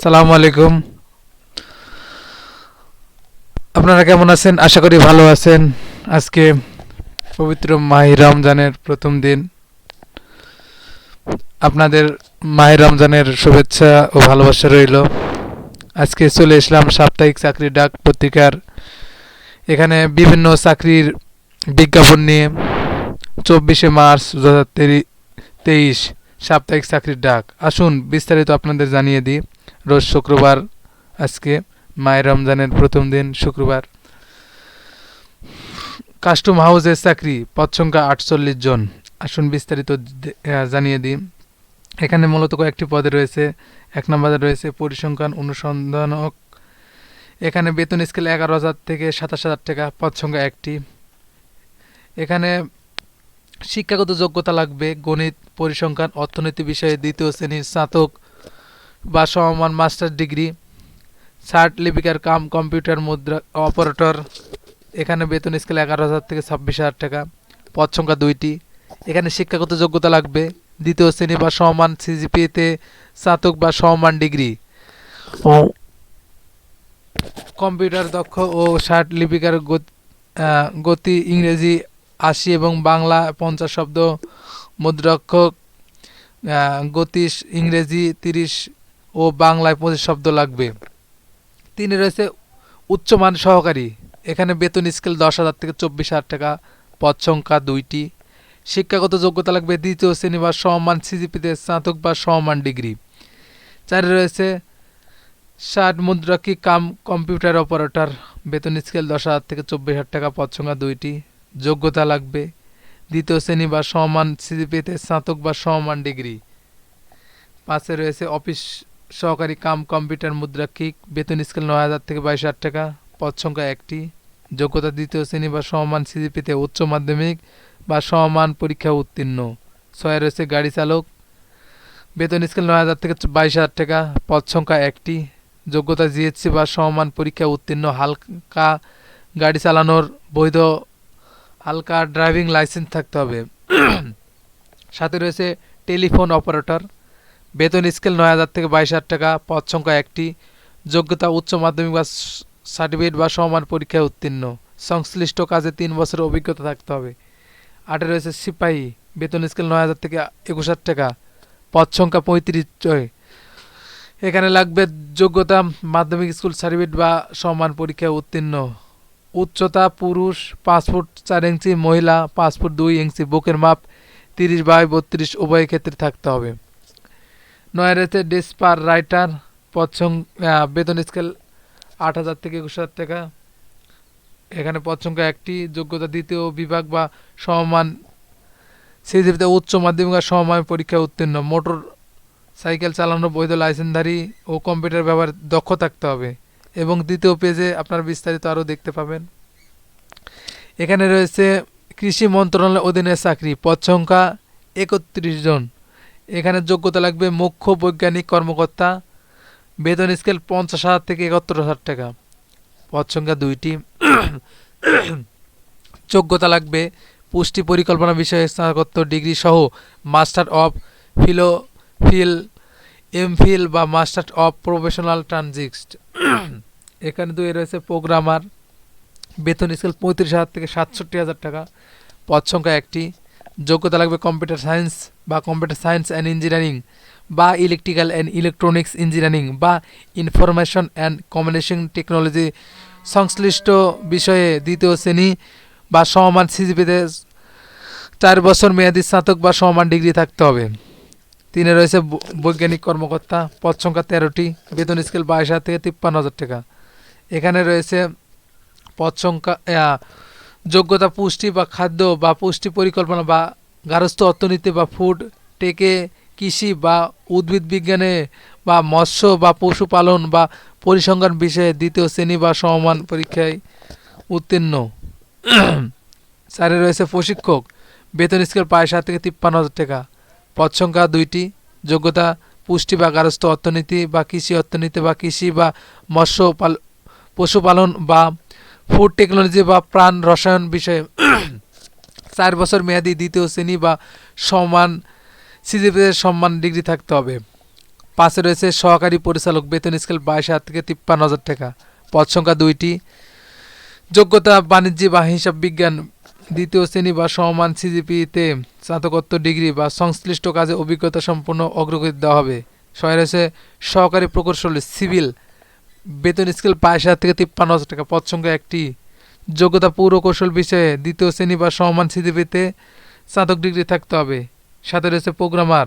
আসসালামু আলাইকুম। আপনারা কেমন আছেন? আশা করি ভালো আছেন। আজকে পবিত্র মাহি রমজানের প্রথম দিন। আপনাদের মাহি রমজানের শুভেচ্ছা ও ভালোবাসা রইল। আজকে চলে এসলাম সাপ্তাহিক চাকরি ডাক পত্রিকার। এখানে বিভিন্ন চাকরির বিজ্ঞাপন নিয়ে চব্বিশে মার্চ দু হাজার তেইশ সাপ্তাহিক চাকরির ডাক। আসুন, বিস্তারিত আপনাদের জানিয়ে দিই। রোজ শুক্রবার আজকে, মায়ের রমজানের প্রথম দিন, শুক্রবার। কাস্টম হাউসের চাকরি পদ সংখ্যা আটচল্লিশ জন। আসুন, বিস্তারিত জানিয়ে দিই। এখানে মূলত কয়েকটি পদে রয়েছে। এক নম্বরে রয়েছে পরিসংখ্যান অনুসন্ধানক। এখানে বেতন স্কেল এগারো হাজার থেকে সাতাশ হাজার টাকা পদ সংখ্যা একটি। এখানে শিক্ষাগত যোগ্যতা লাগবে, গণিত পরিসংখ্যান অর্থনীতি বিষয়ে দ্বিতীয় শ্রেণির স্নাতক বা সমমান মাস্টার ডিগ্রি সার্ট লিপিকার কাম কম্পিউটার মুদ্রা অপারেটর এখানে বেতন স্কেল এগারো হাজার থেকে ছাব্বিশ হাজার টাকা পদ সংখ্যা দুইটি। এখানে শিক্ষাগত যোগ্যতা লাগবে দ্বিতীয় শ্রেণি বা সমমান সিজিপিএতে স্নাতক বা সমমান ডিগ্রি। ও কম্পিউটার দক্ষ ও ষাট লিপিকার গতি ইংরেজি আশি এবং বাংলা পঞ্চাশ শব্দ মুদ্রাক্ষক গতিশ, ইংরেজি তিরিশ ও বাংলায় পঁচিশ শব্দ লাগবে। তিনে রয়েছে উচ্চমান সহকারী। এখানে বেতন স্কেল দশ হাজার থেকে চব্বিশ হাজার টাকা, পদ সংখ্যা দুইটি। শিক্ষাগত যোগ্যতা লাগবে দ্বিতীয় শ্রেণি বা সমমান সিজিপিতে স্নাতক বা সমমান ডিগ্রি। চারে রয়েছে ষাট মুদ্রাকি কাম কম্পিউটার অপারেটর। বেতন স্কেল দশ হাজার থেকে চব্বিশ হাজার টাকা, পদ সংখ্যা দুইটি। যোগ্যতা লাগবে দ্বিতীয় শ্রেণি বা সমান সিজিপিতে স্নাতক বা সমান ডিগ্রি। পাশে রয়েছে অফিস সহকারী কাম, কম্পিউটার, মুদ্রা মুদ্রাক্ষিক বেতন স্কেল নয় হাজার থেকে বাইশ হাজার টাকা, পদ সংখ্যা একটি। যোগ্যতা দ্বিতীয় শ্রেণি বা সমান সিজিপিতে উচ্চ মাধ্যমিক বা সমান পরীক্ষা উত্তীর্ণ। ছয় রয়েছে গাড়ি চালক। বেতন স্কেল নয় হাজার থেকে বাইশ হাজার টাকা, পদ সংখ্যা একটি। যোগ্যতা জিএসসি বা সমান পরীক্ষা উত্তীর্ণ, হালকা গাড়ি চালানোর বৈধ হালকা ড্রাইভিং লাইসেন্স থাকতে হবে। সাথে রয়েছে টেলিফোন অপারেটর, বেতন স্কেল নয় হাজার থেকে বাইশ হাজার টাকা, পদ সংখ্যা একটি, যোগ্যতা উচ্চ মাধ্যমিক বা সার্টিফিকেট বা সমান পরীক্ষায় উত্তীর্ণ। সংশ্লিষ্ট কাজে তিন বছরের অভিজ্ঞতা থাকতে হবে। আটে রয়েছে সিপাহী, বেতন স্কেল নয় হাজার থেকে একুশ হাজার টাকা, পদ সংখ্যা পঁয়ত্রিশ, ছয়। এখানে লাগবে যোগ্যতা, মাধ্যমিক স্কুল সার্টিফিকেট বা সমান পরীক্ষায় উত্তীর্ণ। উচ্চতা পুরুষ পাঁচ ফুট চার ইঞ্চি, মহিলা পাঁচ ফুট দুই ইঞ্চি, বুকের মাপ তিরিশ বাই বত্রিশ, উভয় ক্ষেত্রে থাকতে হবে। নয় রয়েছে ডেসপার রাইটার, পদ বেতন স্কেল আট হাজার থেকে একুশ হাজার টাকা। এখানে পদসংখ্যা একটি, যোগ্যতা দ্বিতীয় বিভাগ বা সমমান সিজিপিতে উচ্চ মাধ্যমিক আর সমমান পরীক্ষায় উত্তীর্ণ। মোটর সাইকেল চালানোর বৈধ লাইসেন্সধারী ও কম্পিউটার ব্যবহার দক্ষ থাকতে হবে। এবং দ্বিতীয় পেজে আপনার বিস্তারিত আরও দেখতে পাবেন। এখানে রয়েছে কৃষি মন্ত্রণালয়ের অধীনে চাকরি, পদ সংখ্যা একত্রিশ জন। এখানে যোগ্যতা লাগবে মুখ্য বৈজ্ঞানিক কর্মকর্তা, বেতন স্কেল পঞ্চাশ হাজার থেকে একাত্তর হাজার টাকা। পদ সংখ্যা দুইটি। যোগ্যতা লাগবে পুষ্টি পরিকল্পনা বিষয়ে স্নাতকোত্তর ডিগ্রি সহ master of philo phil MPhil বা মাস্টার অফ প্রফেশনাল ট্রানজিক্সট এখানে দুই রয়েছে প্রোগ্রামার বেতন স্কেল পঁয়ত্রিশ হাজার থেকে সাতষট্টি হাজার টাকা। পদ সংখ্যা একটি। যোগ্যতা লাগবে কম্পিউটার সায়েন্স বা কম্পিউটার সায়েন্স অ্যান্ড ইঞ্জিনিয়ারিং বা ইলেকট্রিক্যাল অ্যান্ড ইলেকট্রনিক্স ইঞ্জিনিয়ারিং বা ইনফরমেশন অ্যান্ড কমিউনিকেশন টেকনোলজি সংশ্লিষ্ট বিষয়ে দ্বিতীয় শ্রেণি বা সমমান সিজিপিতে চার বছর মেয়াদী স্নাতক বা সমমান ডিগ্রি থাকতে হবে। তিনে রয়েছে বৈজ্ঞানিক কর্মকর্তা। পদ সংখ্যা তেরোটি। বেতন স্কেল বাইশ হাজার থেকে তিপ্পান্ন হাজার টাকা। এখানে রয়েছে পদ সংখ্যা যোগ্যতা, পুষ্টি বা খাদ্য বা পুষ্টি পরিকল্পনা বা গার্হস্থ্য অর্থনীতি বা ফুড, টেকে, কৃষি বা উদ্ভিদ বিজ্ঞানে বা মৎস্য বা পশুপালন বা পরিসংখ্যান বিষয়ে দ্বিতীয় শ্রেণি বা সমমান পরীক্ষায় উত্তীর্ণ। স্যারে রয়েছে প্রশিক্ষক, বেতন স্কেল বাইশ সাত থেকে তিপ্পান্ন হাজার টাকা। পদ সংখ্যা দুইটি, যোগ্যতা, পুষ্টি বা গার্হস্থ্য অর্থনীতি বা কৃষি অর্থনীতি বা কৃষি বা মৎস্য পশুপালন বা ফুড টেকনোলজি বা প্রাণ রসায়ন বিষয়ে চার বছর মেয়াদী দ্বিতীয় শ্রেণি বা সমান সিজিপিতে সম্মান ডিগ্রি থাকতে হবে। পাশে রয়েছে সহকারী পরিচালক, বেতন স্কেল বাইশ হাজার থেকে তিপ্পান্ন হাজার টাকা। পদ সংখ্যা দুইটি। যোগ্যতা, বাণিজ্য বা হিসাব বিজ্ঞান দ্বিতীয় শ্রেণি বা সমমান সিজিপিতে স্নাতকোত্তর ডিগ্রি বা সংশ্লিষ্ট কাজে অভিজ্ঞতা সম্পন্ন অগ্রগতি দেওয়া হবে। ছয় রয়েছে সহকারী প্রকৌশলী, সিভিল বেতন স্কেল বাইশ হাজার থেকে তিপ্পান্ন হাজার টাকা। পদ সংখ্যা একটি যোগ্যতা পৌর কৌশল বিষয়ে দ্বিতীয় শ্রেণি বা সমমান সিজিপিতে স্নাতক ডিগ্রি থাকতে হবে। সাথে রয়েছে প্রোগ্রামার।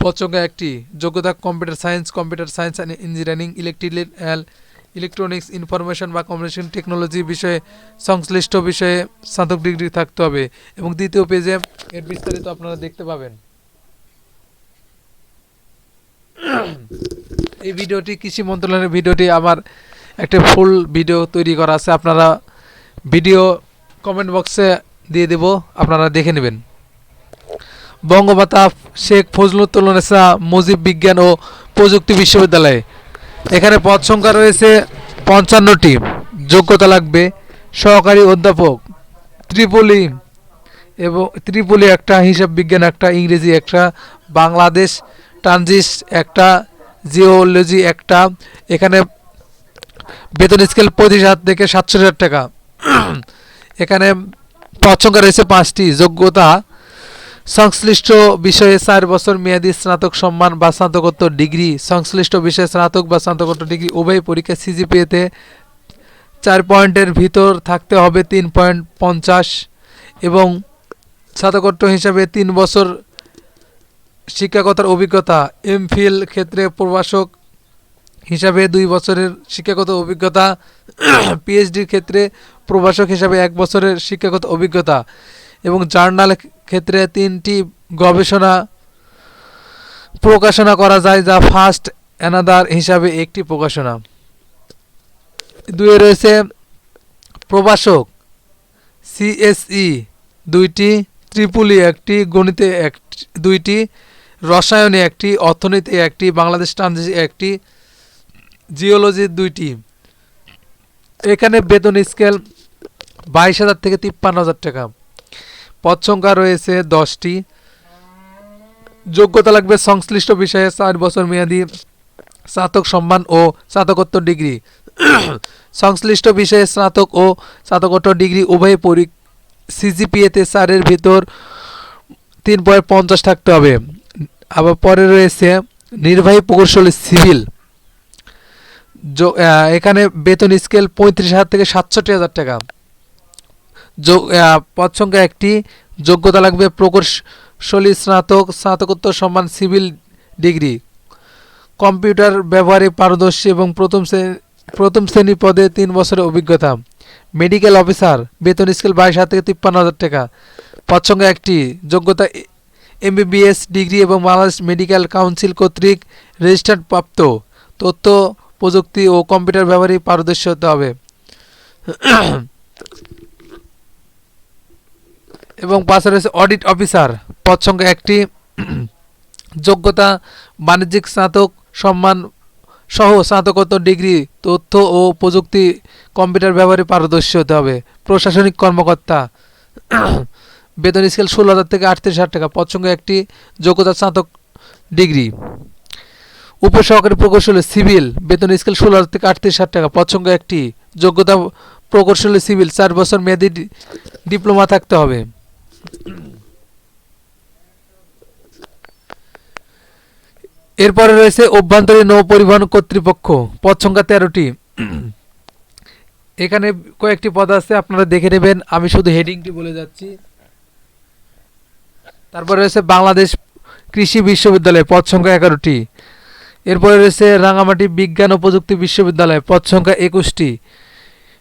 পদ সংখ্যা একটি যোগ্যতা computer science computer science and engineering electrical electronics, information বা কমিউনিকেশন টেকনোলজি বিষয়ে সংশ্লিষ্ট বিষয়ে স্নাতক ডিগ্রি থাকতে হবে। এবং দ্বিতীয় পেজে এর বিস্তারিত আপনারা দেখতে পাবেন। এই ভিডিওটি, কৃষি মন্ত্রণালয়ের ভিডিওটি আমার একটা ফুল ভিডিও তৈরি করা আছে। আপনারা ভিডিও কমেন্ট বক্সে দিয়ে দেব, আপনারা দেখে নেবেন। বঙ্গমাতা শেখ ফজলুত্তোলনেসা মুজিব বিজ্ঞান ও প্রযুক্তি বিশ্ববিদ্যালয়। এখানে পদ সংখ্যা রয়েছে পঞ্চান্নটি। যোগ্যতা লাগবে সহকারী অধ্যাপক, ত্রিপলি এবং ত্রিপলি একটা হিসাব বিজ্ঞান, একটা ইংরেজি, একটা বাংলাদেশ ট্রানজিস একটা জিওলজি একটা, এখানে বেতন স্কেল পঁচিশ হাজার থেকে সাতশো হাজার টাকা। এখানে পদ সংখ্যা রয়েছে পাঁচটি, যোগ্যতা, সংশ্লিষ্ট বিষয়ে চার বছর মেয়াদী স্নাতক সম্মান বা স্নাতকোত্তর ডিগ্রি, সংশ্লিষ্ট বিষয়ে স্নাতক বা স্নাতকোত্তর ডিগ্রি, উভয় পরীক্ষা সিজিপিএতে চার পয়েন্টের ভিতর থাকতে হবে, তিন পয়েন্ট পঞ্চাশ এবং স্নাতকোত্তর হিসাবে তিন বছর শিক্ষাগতার অভিজ্ঞতা এমফিল ক্ষেত্রে প্রভাষক হিসাবে দুই বছরের শিক্ষাগত অভিজ্ঞতা পিএইচডির ক্ষেত্রে প্রভাষক হিসাবে এক বছরের শিক্ষাগত অভিজ্ঞতা এবং জার্নাল ক্ষেত্রে তিনটি গবেষণা প্রকাশনা করা যায়, যা ফার্স্ট অ্যানাদার হিসাবে একটি প্রকাশনা। দুয়ে রয়েছে প্রভাষক সিএসই দুইটি ত্রিপুলি, একটি গণিতে, এক, দুইটি রসায়নে একটি অর্থনীতি একটি, বাংলাদেশ ট্রানজিট একটি জিওলজি দুইটি। এখানে বেতন স্কেল বাইশ হাজার থেকে তিপ্পান্ন হাজার টাকা। পদ সংখ্যা রয়েছে দশটি। যোগ্যতা লাগবে সংশ্লিষ্ট বিষয়ে চার বছর মেয়াদি স্নাতক সম্মান ও স্নাতকোত্তর ডিগ্রি। সংশ্লিষ্ট বিষয়ে স্নাতক ও স্নাতকোত্তর ডিগ্রি উভয় পরি সিজিপিএতে চারের ভিতর তিন পয়েন্ট পঞ্চাশ থাকতে হবে। আবার পরে রয়েছে নির্বাহী প্রকৌশলী সিভিল। এখানে বেতন স্কেল পঁয়ত্রিশ হাজার থেকে সাতষট্টি হাজার টাকা। পদ সংখ্যা একটি, যোগ্যতা লাগবে প্রকৌশলী স্নাতক, স্নাতকোত্তর সম্মান সিভিল ডিগ্রি। কম্পিউটার ব্যবহারে পারদর্শী এবং প্রথম প্রথম শ্রেণি পদে তিন বছরের অভিজ্ঞতা। মেডিকেল অফিসার, বেতন স্কেল বাইশ হাজার থেকে তিপ্পান্ন হাজার টাকা। পদ সংখ্যা একটি, যোগ্যতা এমবিবিএস ডিগ্রি এবং বাংলাদেশ মেডিকেল কাউন্সিল কর্তৃক রেজিস্টার্ড প্রাপ্ত তথ্য, প্রযুক্তি ও কম্পিউটার ব্যবহারে পারদর্শী হতে হবে। এবং পাশে রয়েছে অডিট অফিসার। পদ সংখ্যা একটি। যোগ্যতা, বাণিজ্যিক স্নাতক, সম্মান সহ স্নাতকোত্তর ডিগ্রি, তথ্য ও প্রযুক্তি, কম্পিউটার ব্যবহারে পারদর্শী হতে হবে। প্রশাসনিক কর্মকর্তা। বেতন স্কেল ষোলো হাজার থেকে আটত্রিশ হাজার টাকা। সংখ্যা একটি যোগ্যতা স্নাতক ডিগ্রি। উপসহকারী প্রকৌশলী সিভিল, বেতন স্কেল ষোলো হাজার থেকে আটত্রিশ হাজার টাকা। সংখ্যা একটি যোগ্যতা প্রকৌশলী সিভিল, চার বছর মেয়াদী ডিপ্লোমা থাকতে হবে। এরপরে রয়েছে অভ্যন্তরীণ নৌ পরিবহন কর্তৃপক্ষ। পদ সংখ্যা তেরোটি। এখানে কয়েকটি পদ আছে, আপনারা দেখে নেবেন। আমি শুধু হেডিংটি বলে যাচ্ছি। তারপরে রয়েছে বাংলাদেশ কৃষি বিশ্ববিদ্যালয়, পদ সংখ্যা এগারোটি। এরপরে রয়েছে রাঙামাটি বিজ্ঞান ও প্রযুক্তি বিশ্ববিদ্যালয়, পদ সংখ্যা একুশটি।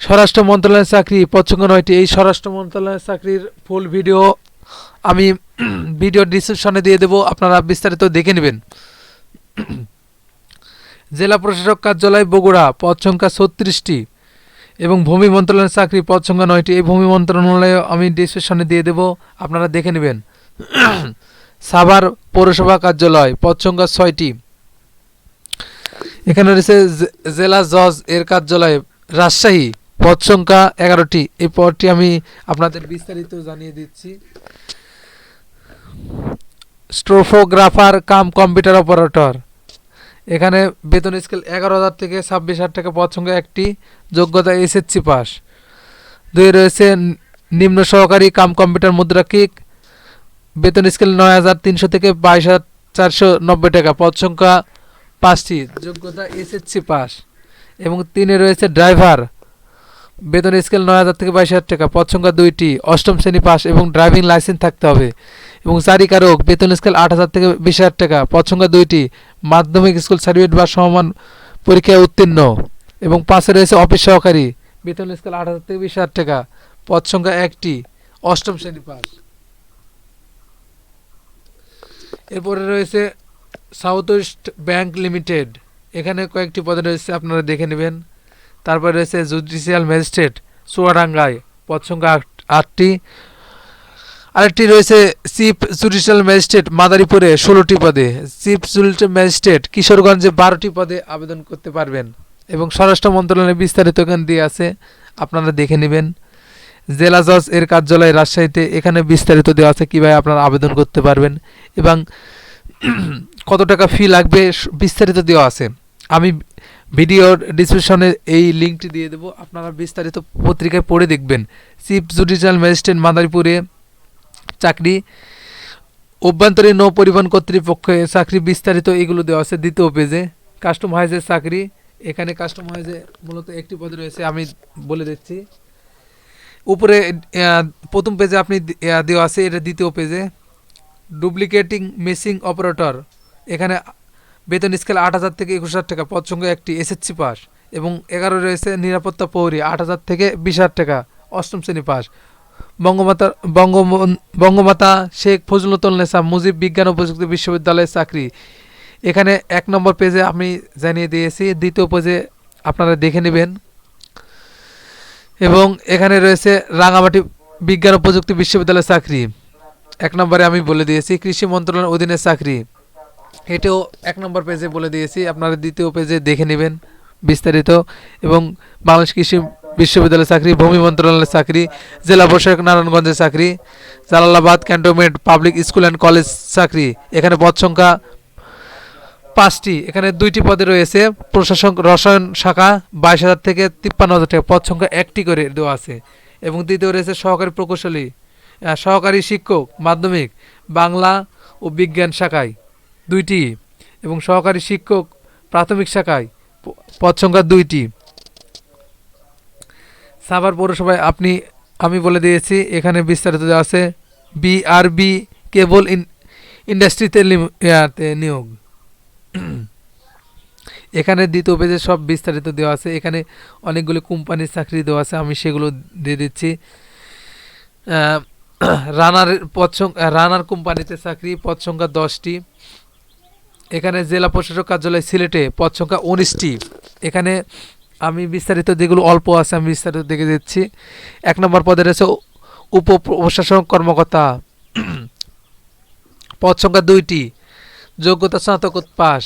স্বরাষ্ট্র মন্ত্রণালয়ের চাকরি, পদ সংখ্যা নয়টি। এই স্বরাষ্ট্র মন্ত্রণালয়ের চাকরির ফুল ভিডিও আমি ভিডিও ডিসক্রিপশনে দিয়ে দেবো, আপনারা বিস্তারিত দেখে নেবেন। জেলা প্রশাসক কার্যালয় বগুড়া, পদ সংখ্যা ছত্রিশটি এবং ভূমি মন্ত্রণালয়ের চাকরি, পদ সংখ্যা নয়টি। এই ভূমি মন্ত্রণালয়ে আমি ডিসক্রিপশনে দিয়ে দেবো, আপনারা দেখে নেবেন। সাভার পৌরসভা কার্যালয় পদ সংখ্যা ছয়টি। এখানে রয়েছে জেলা জজ এর কার্যালয়, রাজশাহী পদ সংখ্যা এগারোটি। এই পদটি আমি আপনাদের বিস্তারিত জানিয়ে দিচ্ছি। Stenographer cum computer operator. এখানে বেতন স্কেল এগারো হাজার থেকে ছাব্বিশ হাজার টাকা পদ সংখ্যা একটি। যোগ্যতা এসএসসি পাস। দুই রয়েছে নিম্ন সহকারী কাম কম্পিউটার মুদ্রাকিক বেতন স্কেল নয় হাজার তিনশো থেকে বাইশ হাজার চারশো নব্বই টাকা। পদ সংখ্যা পাঁচটি, যোগ্যতা এসএসসি পাস। এবং তিনে রয়েছে ড্রাইভার। বেতন স্কেল নয় হাজার থেকে বাইশ হাজার টাকা, পদ সংখ্যা দুইটি, অষ্টম শ্রেণি পাস এবং ড্রাইভিং লাইসেন্স থাকতে হবে। এবং চারিকারক, বেতন স্কেল আট হাজার থেকে বিশ হাজার টাকা, পদ সংখ্যা দুইটি, মাধ্যমিক স্কুল সার্টিফিকেট বা সমান পরীক্ষায় উত্তীর্ণ। এবং পাশে রয়েছে অফিস সহকারী, বেতন স্কেল আট হাজার থেকে বিশ হাজার টাকা, পদ সংখ্যা একটি, অষ্টম শ্রেণি পাস। এরপরে রয়েছে সাউথ ওয়েস্ট ব্যাংক লিমিটেড এখানে কয়েকটি পদে রয়েছে, আপনারা দেখে নেবেন। তারপরে রয়েছে জুডিশিয়াল ম্যাজিস্ট্রেট চুয়াডাঙ্গায়, পদ সংখ্যা আট- আটটি। আরেকটি রয়েছে চিফ জুডিশিয়াল ম্যাজিস্ট্রেট মাদারীপুরে, ষোলোটি পদে। চিফ জুডিশিয়াল ম্যাজিস্ট্রেট কিশোরগঞ্জে বারোটি পদে আবেদন করতে পারবেন। এবং স্বরাষ্ট্র মন্ত্রণালয়ে বিস্তারিত এখানে দিয়ে আছে, আপনারা দেখে নেবেন। জেলা জজ এর কার্যালয় রাজশাহীতে এখানে বিস্তারিত দেওয়া আছে কীভাবে আপনারা আবেদন করতে পারবেন এবং কত টাকা ফি লাগবে বিস্তারিত দেওয়া আছে। আমি ভিডিওর ডিসক্রিপশনে এই লিঙ্কটি দিয়ে দেবো। আপনারা বিস্তারিত পত্রিকায় পড়ে দেখবেন। চিফ জুডিশিয়াল ম্যাজিস্ট্রেট মাদারীপুরে চাকরি, অভ্যন্তরীণ নৌ পরিবহন কর্তৃপক্ষে চাকরি বিস্তারিত এগুলো দেওয়া আছে দ্বিতীয় পেজে কাস্টম হাউজের চাকরি, এখানে কাস্টম হাউজে মূলত একটি পদে রয়েছে, আমি বলে দিচ্ছি। উপরে প্রথম পেজে আপনি দেওয়া আছে, এটা দ্বিতীয় পেজে ডুপ্লিকেটিং মেসিং অপারেটর এখানে বেতন স্কেল আট হাজার থেকে একুশ হাজার টাকা, পদ একটি এসএসসি পাস এবং এগারো রয়েছে নিরাপত্তা প্রহরী, আট হাজার থেকে বিশ হাজার টাকা, অষ্টম শ্রেণি পাস বঙ্গমাতা বঙ্গমাতা শেখ ফজলুদ্দৌলেসা মুজিব বিজ্ঞান ও প্রযুক্তি বিশ্ববিদ্যালয়ের চাকরি। এখানে এক নম্বর পেজে আমি জানিয়ে দিয়েছি, দ্বিতীয় পেজে আপনারা দেখে নেবেন। এবং এখানে রয়েছে রাঙামাটি বিজ্ঞান ও প্রযুক্তি বিশ্ববিদ্যালয়ের চাকরি। এক নম্বরে আমি বলে দিয়েছি, কৃষি মন্ত্রণালয়ের অধীনে চাকরি। এটাও এক নম্বর পেজে বলে দিয়েছি, আপনারা দ্বিতীয় পেজে দেখে নেবেন বিস্তারিত। এবং বাংলাদেশ কৃষি বিশ্ববিদ্যালয়ের চাকরি, ভূমি মন্ত্রণালয়ের চাকরি, জেলা প্রশাসক নারায়ণগঞ্জের চাকরি, Jalalabad cantonment public school and college চাকরি। এখানে পদ সংখ্যা পাঁচটি। এখানে দুইটি পদে রয়েছে। প্রশাসক রসায়ন শাখা বাইশ হাজার থেকে তিপ্পান্ন হাজার টাকা। পদ সংখ্যা একটি করে দেওয়া আছে। এবং দ্বিতীয় রয়েছে সহকারী প্রকৌশলী সহকারী শিক্ষক, মাধ্যমিক, বাংলা ও বিজ্ঞান শাখায় দুইটি এবং সহকারী শিক্ষক প্রাথমিক শাখায় পদ সংখ্যা দুইটি। সাভার পৌরসভায় আপনি, আমি বলে দিয়েছি, এখানে বিস্তারিত আছে। বিআরবি কেবল ইন ইন্ডাস্ট্রিতে নিয়োগ। এখানে দ্বিতীয় পেজে সব বিস্তারিত দেওয়া আছে। এখানে অনেকগুলো কোম্পানির চাকরি দেওয়া আছে, আমি সেগুলো দিয়ে দিচ্ছি। রানার পদ রানার কোম্পানিতে চাকরি, পদ সংখ্যা দশটি। এখানে জেলা প্রশাসক কার্যালয় সিলেটে পদ সংখ্যা উনিশটি। এখানে আমি বিস্তারিত যেগুলো অল্প আছে, আমি বিস্তারিত দেখে দিচ্ছি। এক নম্বর পদে রয়েছে উপ প্রশাসন কর্মকর্তা। পদ সংখ্যা দুইটি। যোগ্যতা স্নাতক পাস।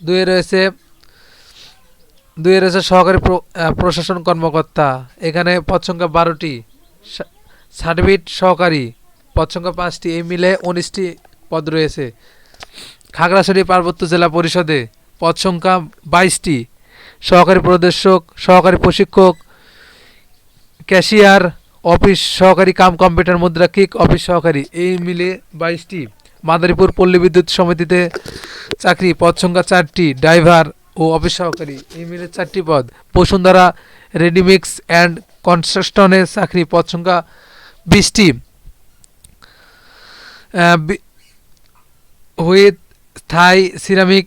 দুয়ে রয়েছে দুয়ে রয়েছে সহকারী প্রশাসন কর্মকর্তা। এখানে পদ সংখ্যা বারোটি সার্টিফিকেট সহকারী। পদ সংখ্যা পাঁচটি এই মিলে উনিশটি পদ রয়েছে। খাগড়াছড়ি পার্বত্য জেলা পরিষদে পদ সংখ্যা বাইশটি। সহকারী প্রদর্শক সহকারী প্রশিক্ষক, ক্যাশিয়ার, অফিস সহকারী কাম কম্পিউটার মুদ্রা কিক অফিস সহকারী এই মিলে বাইশটি। মাদারীপুর পল্লী বিদ্যুৎ সমিতিতে চাকরি পদ সংখ্যা চারটি, ড্রাইভার ও অফিস সহকারী। এই মিলে চারটি পদ। বসুন্ধরা রেডিমিক্স অ্যান্ড কনস্ট্রাকশনের চাকরি পদ সংখ্যা বিশটি। হুইথ থাই সিরামিক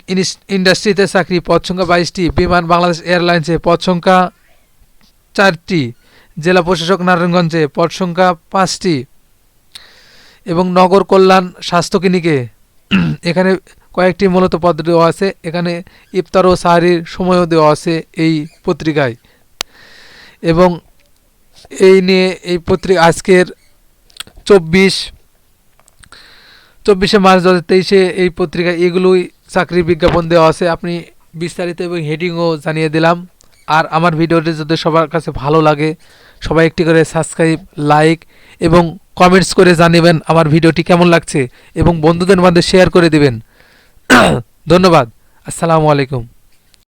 ইন্ডাস্ট্রিতে চাকরি পদ সংখ্যা বাইশটি। বিমান বাংলাদেশ এয়ারলাইন্সে পদ সংখ্যা চারটি। জেলা প্রশাসক নারায়ণগঞ্জে পদ সংখ্যা পাঁচটি। এবং নগর কল্যাণ স্বাস্থ্য ক্লিনিকে। এখানে কয়েকটি মূলত পদ দেওয়া আছে। এখানে ইফতার ও সাহারির সময়ও দেওয়া আছে এই পত্রিকায়। এবং এই নিয়ে এই পত্রিকা আজকের চব্বিশ চব্বিশে মার্চ দু হাজার তেইশে এই পত্রিকায় এগুলোই চাকরির বিজ্ঞাপন দেওয়া আছে। আপনি বিস্তারিত এবং হেডিংও জানিয়ে দিলাম। আর আমার ভিডিওটি যদি সবার কাছে ভালো লাগে সবাই একটি করে সাবস্ক্রাইব লাইক এবং কমেন্টস করে জানিবেন আমার ভিডিওটি কেমন লাগছে এবং বন্ধুদের মধ্যে শেয়ার করে দেবেন। ধন্যবাদ। আসসালামু আলাইকুম।